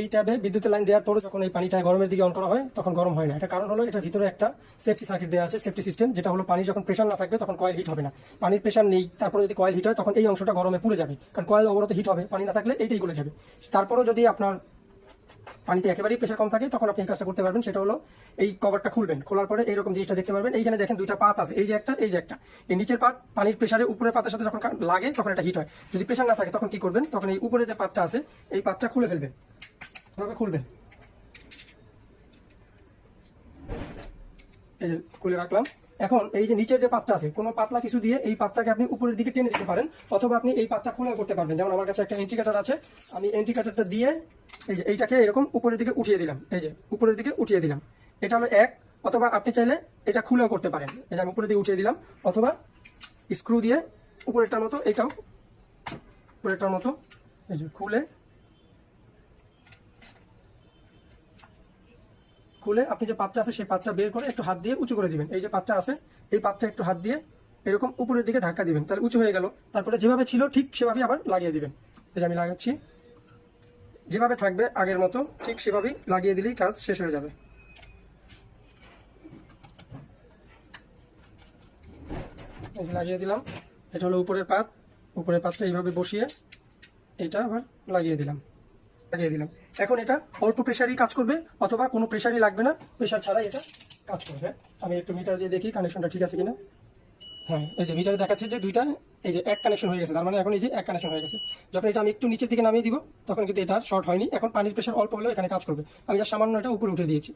এই ট্যাবে বিদ্যুতের লাইন দেওয়ার পরে যখন এই পানিটা গরমের দিকে অন করা হয়, তখন গরম হয় না। এটা কারণ হলো এটার ভিতরে একটা সেফটি সার্কিট দেওয়া আছে সেফটি সিস্টেম যেটা হলো পানি যখন প্রেশার না থাকবে তখন কয়েল হিট হবে না। পানির প্রেশার নেই, তারপরে যদি কয়েল হিট হয় তখন এই অংশটা গরমে পুড়ে যাবে। কারণ কয়েল অবরত হিট হবে, পানি না থাকলে এইটাই গলে যাবে। তারপরেও যদি আপনার পানিতে একেবারেই প্রেশার কম থাকে, তখন আপনি এই কাজটা করতে পারবেন। সেটা হলো এই কভারটা খুলবেন। খোলার পরে এইরকম জিনিসটা দেখতে পারবেন। এইখানে দেখেন দুইটা পাত আছে, এই যে একটা, এই যে একটা। এই নিচের পাত পানির প্রেশারে উপরের পাতের সাথে যখন লাগে, তখন এটা হিট হয়। যদি প্রেশার না থাকে, তখন কি করবেন? তখন এই উপরে যে পাতটা আছে, এই পাতটা খুলে ফেলবেন। খুলবেন। এই যে খুলে রাখলাম। এখন এই যে নিচের যে পাতটা আছে, কোনো পাতলা কিছু দিয়ে এই পাতটাকে আপনি উপরের দিকে টেনে দিতে পারেন, অথবা আপনি এই পাতটা খুলে করতে পারবেন। যেমন আমার কাছে একটা এন্ট্রি কাটার আছে, আমি এন্ট্রি কাটারটা দিয়ে এই যে এইটাকে এরকম উপরের দিকে উঠিয়ে দিলাম। এই যে উপরের দিকে উঠিয়ে দিলাম। এটা হলো এক, অথবা আপনি চাইলে এটা খুলেও করতে পারেন। যে আমি উপরের দিকে উঠিয়ে দিলাম, অথবা স্ক্রু দিয়ে উপরেরটার মতো এটাও, উপরেরটার মতো এই যে খুলে খুলে আপনি যে পাত্রটা আছে সেই পাত্রটা বের করে একটু হাত দিয়ে উঁচু করে দিবেন। এই যে পাত্রটা আছে, এই পাত্রটা একটু হাত দিয়ে এরকম উপরের দিকে ধাক্কা দিবেন। তাহলে উঁচু হয়ে গেল। তারপরে যেভাবে ছিল ঠিক সেভাবে আবার লাগিয়ে দিবেন। এই যে আমি লাগাচ্ছি। যেভাবে থাকবে আগের মতো, ঠিক সেভাবেই লাগিয়ে দিলেই কাজ শেষ হয়ে যাবে। লাগিয়ে দিলাম। এটা হলো উপরের পাত। উপরের পাতটা এইভাবে বসিয়ে এটা আবার লাগিয়ে দিলাম। লাগিয়ে দিলাম। এখন এটা অল্প প্রেশারই কাজ করবে, অথবা কোনো প্রেশারই লাগবে না। প্রেশার ছাড়াই এটা কাজ করবে। আমি একটু মিটার দিয়ে দেখি কানেকশনটা ঠিক আছে কিনা। হ্যাঁ এই যে মিটারে দেখাচ্ছে যে দুইটা, এই যে এক কানেকশন হয়ে গেছে। তার মানে এখন এই যে এক কানেকশন হয়ে গেছে। যখন এটা আমি একটু নিচের দিকে নামিয়ে দিব, তখন কিন্তু এটা শর্ট হয়নি। এখন পানির প্রেশার অল্প হলেও এখানে কাজ করবে। আমি যা সামান্য এটা উপরে উঠে দিয়েছি।